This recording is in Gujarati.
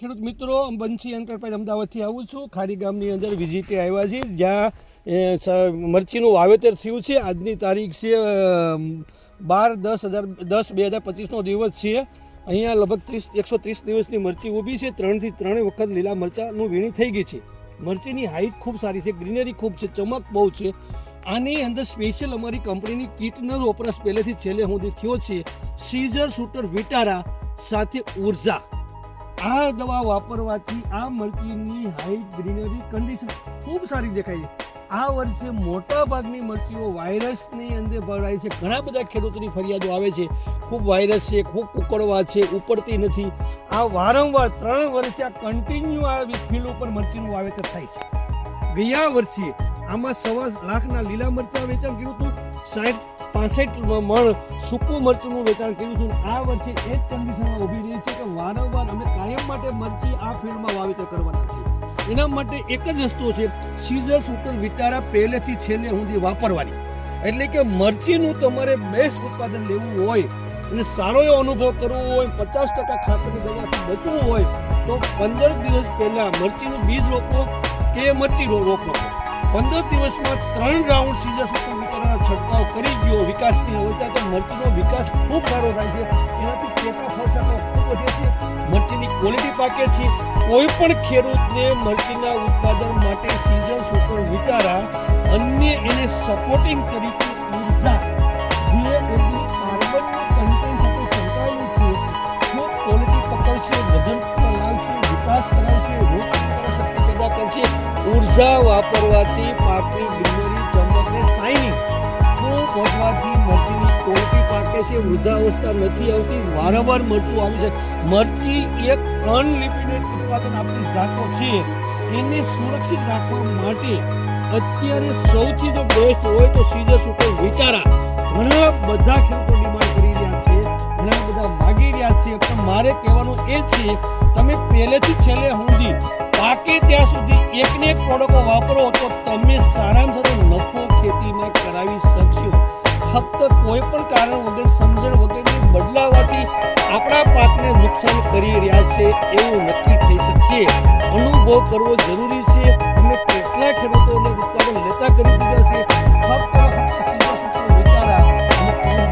ખેડૂત મિત્રો બંસી એન્ટરપ્રાઇઝ અમદાવાદથી આવું છું. ખારી ગામની અંદર વિઝિટે આવ્યા છીએ જ્યાં મરચીનું વાવેતર થયું છે. આજની તારીખ છે બાર દસ હજાર, દસ બે હજાર પચીસનો દિવસ છે. અહીંયા લગભગ ત્રીસ, એકસો ત્રીસ દિવસની મરચી ઊભી છે. ત્રણથી ત્રણેય વખત લીલા મરચાંનું વીણી થઈ ગઈ છે. મરચીની હાઇટ ખૂબ સારી છે. ગ્રીનરી ખૂબ છે. ચમક બહુ છે. આની અંદર સ્પેશિયલ અમારી કંપનીની કીટનર વપરાશ પહેલેથી છેલ્લે સુધી થયો છે. સીઝર શૂટર વિટારા સાથે ઊર્જા. આ દવા વાપરવાથી આ મરચીની હાઈટ ગ્રીનરી કન્ડિશન ખૂબ સારી દેખાય છે. આ વર્ષે મોટા ભાગની મરચીઓ વાયરસની અંદર ભરાય છે. ઘણા બધા ખેડૂતોની ફરિયાદો આવે છે. ખૂબ વાયરસ છે, ખૂબ કુકડવા છે, ઉપડતી નથી. આ વારંવાર ત્રણ વર્ષે આ કન્ટિન્યુ આ ફિલ્ડ ઉપર મરચીનું વાવેતર થાય છે. ગયા વર્ષે આમાં સવા લાખના લીલા મરચાં વેચાણ કર્યું હતું. સાઠ પાસઠ મણ સૂકું મરચુંનું વેચાણ કર્યું હતું. આ વર્ષે એ જ કન્ડિશનમાં ઊભી રહી છે કે વારંવાર અમે કાયમ માટે મરચી આ ફિલ્ડમાં વાવેતર કરવાના છે એના માટે એક જ રસ્તો છે સીઝર ઉપર વિટારા પહેલેથી છેલ્લે સુધી વાપરવાની. એટલે કે મરચીનું તમારે બેસ્ટ ઉત્પાદન લેવું હોય અને સારો એવો અનુભવ કરવો હોય, પચાસ ટકા ખાતરની દવાથી બચવું હોય, તો પંદર દિવસ પહેલાં મરચીનું બીજ રોપો કે મરચી રોપો. પંદર દિવસમાં ત્રણ રાઉન્ડ સીઝર વિટારાના છંટકાવ કરી ગયો. વિકાસની અવસ્થા તો મરચીનો વિકાસ ખૂબ સારો થાય છે. એનાથી ચેતા ફળસાકો ખૂબ વધે છે? મરચીની ક્વોલિટી પાકે છે. કોઈ પણ ખેડૂતને મરચીના ઉત્પાદન માટે સીઝર સુપર વિચારા અન્ય એને સપોર્ટિંગ તરીકે ઊર્જા વાપરવાથી પાકની ગ્રીનરી ચમકને શાઇનિંગ ખૂબ વધવાથી મરચીની ક્વોલિટી પાકે છે. વૃદ્ધાવસ્થા નથી આવતી. વારંવાર મરચું આવે છે. મરચી એક અનલિમિટેડ ઉત્પાદન આપણી જાતો છે. એને સુરક્ષિત રાખવા માટે અત્યારે સૌથી જો બેસ્ટ હોય તો સીઝર ઉપર વિચારા. ઘણા બધા ખેડૂતો ડિમાન્ડ કરી રહ્યા છે. ઘણા બધા માગી રહ્યા છે. પણ મારે કહેવાનું એ છે, તમે પહેલેથી છેલ્લે સુધી પાકે ત્યાં સુધી એકને એક પ્રોડક્ટો વાપરો તો તમે સારામાં સારો નફો ખેતીમાં કરાવી શકશો. ફક્ત કોઈ પણ કારણ વગર, સમજણ વગરની બદલાવાથી આપણા પાકને નુકસાન કરી રહ્યા છે એવું નક્કી થઈ શકશે. અનુભવ કરવો જરૂરી છે અને કેટલા ખેડૂતોને ઉત્પાદન લેતા કરી દીધા છે. ફક્ત વિચારા અને